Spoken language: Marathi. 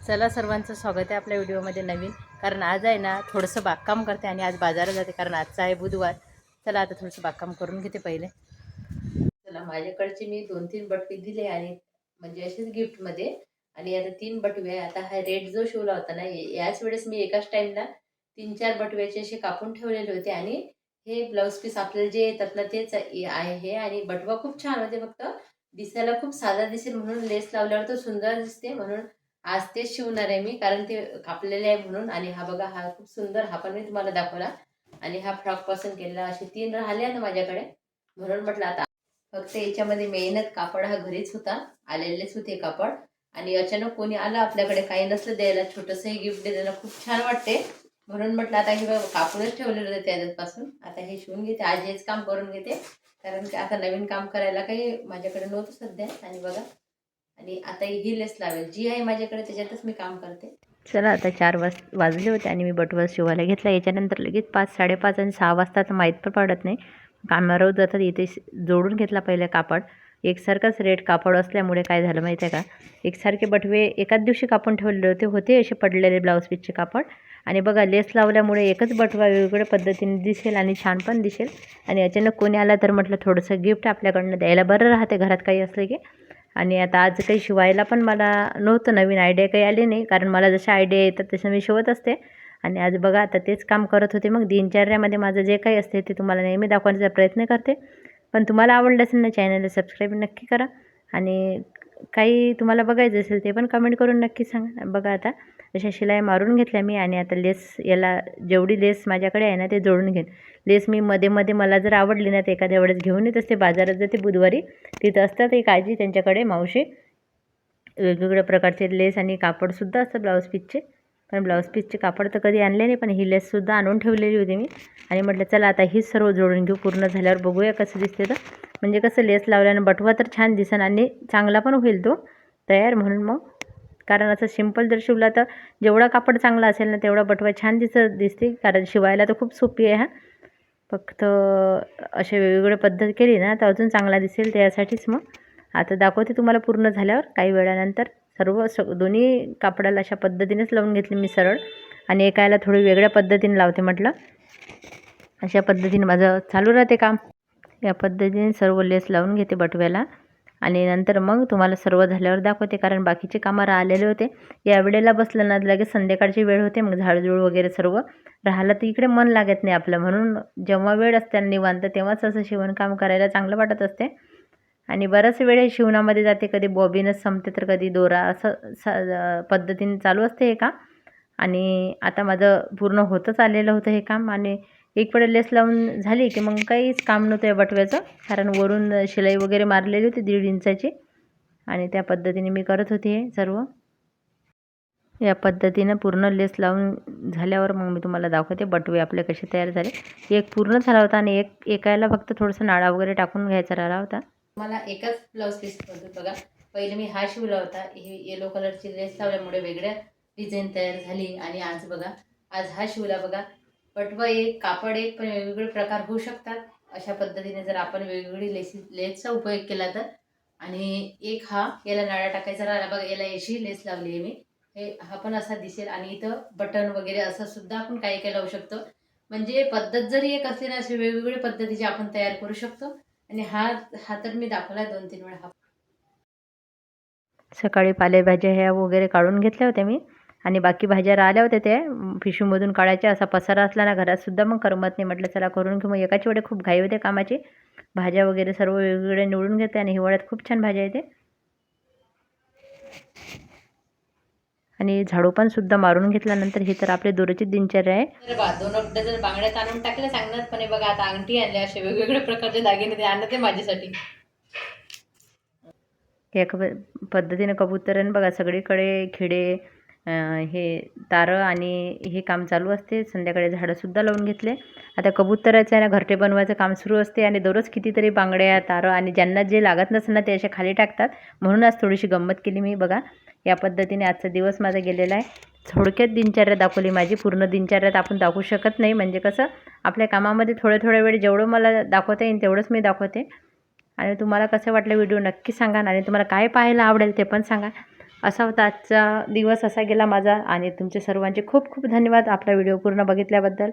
चला सर्वांचं स्वागत आहे आपल्या व्हिडिओमध्ये नवीन. कारण आज आहे ना थोडंसं बागकाम करते आणि आज बाजारात जाते. कारण आजचा आहे बुधवार. चला आता थोडंसं बागकाम करून घेते पहिले. चला माझ्याकडचे मी दोन तीन बटवे दिले आणि म्हणजे असेच गिफ्टमध्ये. आणि आता तीन बटवे आहे आता हा रेड जो शिवला होता ना याच वेळेस मी एकाच टाईमला तीन चार बटव्याचे असे कापून ठेवलेले होते. आणि हे ब्लाऊज पीस आपल्याला जे येतात ना तेच आहे. हे आणि बटवा खूप छान होते फक्त. दिसायला खूप साधा दिसेल म्हणून लेस लावल्यावर तो सुंदर दिसते. म्हणून आज तेच शिवणार आहे मी कारण ते कापलेले आहे म्हणून. आणि हा बघा हा खूप सुंदर हा पण मी तुम्हाला दाखवला. आणि हा फ्रॉक पसंत केलेला असे तीन राहिले ना माझ्याकडे. म्हणून म्हटलं आता फक्त याच्यामध्ये मेहनत कापड हा घरीच होता. आलेलेच होते कापड. आणि अचानक कोणी आलं आपल्याकडे काही नसलं द्यायला छोटंसं हे गिफ्ट द्यायला खूप छान वाटते. म्हणून म्हटलं आता हे कापूनच ठेवलेलं होतं त्याच्यापासून. आता हे शिवून घेते आज हेच काम करून घेते. कारण की आता नवीन काम करायला काही माझ्याकडे नव्हतं सध्या. आणि बघा आणि आता ही लेस लावेल. जी आहे माझ्याकडे त्याच्यातच मी काम करते. चला आता चार वाज वाजले होते आणि मी बटवर शिवायला घेतला. याच्यानंतर लगेच पाच साडेपाच आणि सहा वाजता तर माहीत पण पडत नाही. कामावर जातात इथे जोडून घेतला पहिले कापड. एकसारखाच रेट कापड असल्यामुळे काय झालं माहिती आहे का? एकसारखे बटवे एकाच दिवशी कापून ठेवलेले होते. होते असे पडलेले ब्लाऊज पीसचे कापड. आणि बघा लेस लावल्यामुळे एकच बटवा वेगवेगळ्या पद्धतीने दिसेल आणि छान पण दिसेल. आणि अचानक कोणी आला तर म्हटलं थोडंसं गिफ्ट आपल्याकडनं द्यायला बरं राहते. घरात काही असलं की आणि आता आज काही शिवायला पण मला नव्हतं नवीन आयडिया काही आली नाही. कारण मला जशा आयडिया येतात तसं मी शिवत असते. आणि आज बघा आता तेच काम करत होते. मग दिनचर्यामध्ये माझं जे काही असते ते तुम्हाला नेहमी दाखवण्याचा प्रयत्न करते. पण तुम्हाला आवडलं असेल ना चॅनलला सबस्क्राईब नक्की करा. आणि काही तुम्हाला बघायचं असेल ते पण कमेंट करून नक्की सांगा बघा आता अशा शिलाई मारून घेतल्या मी आणि आता लेस याला जेवढी लेस माझ्याकडे आहे ना ते जोडून घेईन. लेस मी मध्ये मध्ये मला जर आवडली ना तर एखाद्या वेळेस घेऊन येत असते बाजारात जाते बुधवारी. तिथं असतात एक आजी त्यांच्याकडे मावशी. वेगवेगळ्या प्रकारचे लेस आणि कापडसुद्धा असतं ब्लाऊज पीसचे पण ब्लाऊज पीसचे कापड तर कधी आणले नाही पण ही लेससुद्धा आणून ठेवलेली होती मी. आणि म्हटलं चला आता ही सर्व जोडून घेऊ पूर्ण झाल्यावर बघूया कसं दिसते तर. म्हणजे कसं लेस लावल्यानं बटवा तर छान दिसन आणि चांगला पण होईल तो. तयार म्हणून मग. कारण असं सिंपल जर शिवला तर जेवढा कापड चांगला असेल ना तेवढा बटवा छान दिसत दिसते. कारण शिवायला तर खूप सोपी आहे हा. फक्त असे वेगवेगळे पद्धत केली ना तर अजून चांगला दिसेल त्यासाठीच मग. आता दाखवते तुम्हाला पूर्ण झाल्यावर काही वेळानंतर. सर्व स दोन्ही कापडाला अशा पद्धतीनेच लावून घेतली मी सरळ. आणि एकायला थोडी वेगळ्या पद्धतीने लावते म्हटलं. अशा पद्धतीने माझं चालू राहते काम. या पद्धतीने सर्व लेस लावून घेते बटव्याला. आणि नंतर मग तुम्हाला सर्व झाल्यावर दाखवते कारण बाकीचे कामं राहिलेले होते. या वेळेला बसलं ना लगेच संध्याकाळची वेळ होते मग झाडझूड वगैरे सर्व. राहिलं तर इकडे मन लागत नाही आपलं म्हणून जेव्हा वेळ असते निवांत तेव्हाच असं शिवणकाम करायला चांगलं वाटत असते. आणि बराच वेळ शिवणामध्ये जाते कधी बॉबीनच संपते तर कधी दोरा असं स पद्धतीने चालू असते हे काम. आणि आता माझं पूर्ण होतच आलेलं होतं हे काम आणि एक वेळ लेस लावून झाली की मग काहीच काम नव्हतं या बटव्याचं. कारण वरून शिलाई वगैरे मारलेली होती दीड इंचाची आणि त्या पद्धतीने मी करत होते हे सर्व. या पद्धतीनं पूर्ण लेस लावून झाल्यावर मग मी तुम्हाला दाखवते बटवे आपले कसे तयार झाले. एक पूर्ण झाला होता आणि एक एकायला फक्त थोडंसं नाळा वगैरे टाकून घ्यायचा राहिला होता. मला एकाच ब्लाऊज पीस होतं बघा. पहिले मी हा शिवला होता. ही येलो कलरची लेस लावल्यामुळे वेगळ्या डिझाईन तयार झाली आणि आज बघा आज हा शिवला बघा. पटवा एक कापड एक पण वेगवेगळे प्रकार होऊ शकतात. अशा पद्धतीने जर आपण वेगवेगळी लेसी लेसचा उपयोग केला तर. आणि एक हा याला नाळा टाकायचा राहिला बघा याला याशी लेस लावली आहे मी. हे हा पण असा दिसेल आणि इथं बटन वगैरे असं सुद्धा आपण काही काही लावू शकतो. म्हणजे पद्धत जरी एक असली ना असे वेगवेगळ्या पद्धतीची आपण तयार करू शकतो. आणि हा हा तर मी दाखवला दोन तीन वेळा. हा सकाळी पालेभाज्या ह्या वगैरे काढून घेतल्या होत्या मी. आणि बाकी भाज्या राहिल्या होत्या त्या. पिशवीमधून काढायच्या असा पसारा असला ना घरात सुद्धा मग करमत नाही. म्हटलं चला करून घेऊ. मग एकाच वेळे खूप घाई होते कामाची. भाज्या वगैरे सर्व वेगवेगळ्या निवडून घेते आणि हिवाळ्यात खूप छान भाज्या येते. आणि झाडू पण सुद्धा मारून घेतल्यानंतर ही तर आपली दोरची दिनचर्या आहे. दोन डझन बांगड्यात आणून टाकल्या सांगणार पण हे बघा आता अंगठी आणल्या असे वेगवेगळ्या प्रकारचे दागिने ते आणत माझ्यासाठी. या क- पद्धतीने कबुतरण बघा सगळीकडे खिडे हे तारं आणि हे काम चालू असते. संध्याकाळी झाडंसुद्धा लावून घेतले. आता कबुतराचं आहे ना घरटे बनवायचं काम सुरू असते आणि दररोज कितीतरी बांगड्या तारं आणि ज्यांना जे लागत नसेल ना ते असे खाली टाकतात. म्हणून आज थोडीशी गंमत केली मी बघा. या पद्धतीने आजचा दिवस माझा गेलेला आहे. थोडक्यात दिनचर्या दाखवली माझी. पूर्ण दिनचर्यात आपण दाखवू शकत नाही. म्हणजे कसं आपल्या कामामध्ये थोडे थोडे वेळ जेवढं मला दाखवता येईल तेवढंच मी दाखवते. आणि तुम्हाला कसं वाटलं व्हिडिओ नक्की सांगा आणि तुम्हाला काय पाहायला आवडेल ते पण सांगा. असा होता आजचा दिवस असा गेला माझा. आणि तुमचे सर्वांचे खूप खूप धन्यवाद आपला व्हिडिओ पूर्ण बघितल्याबद्दल.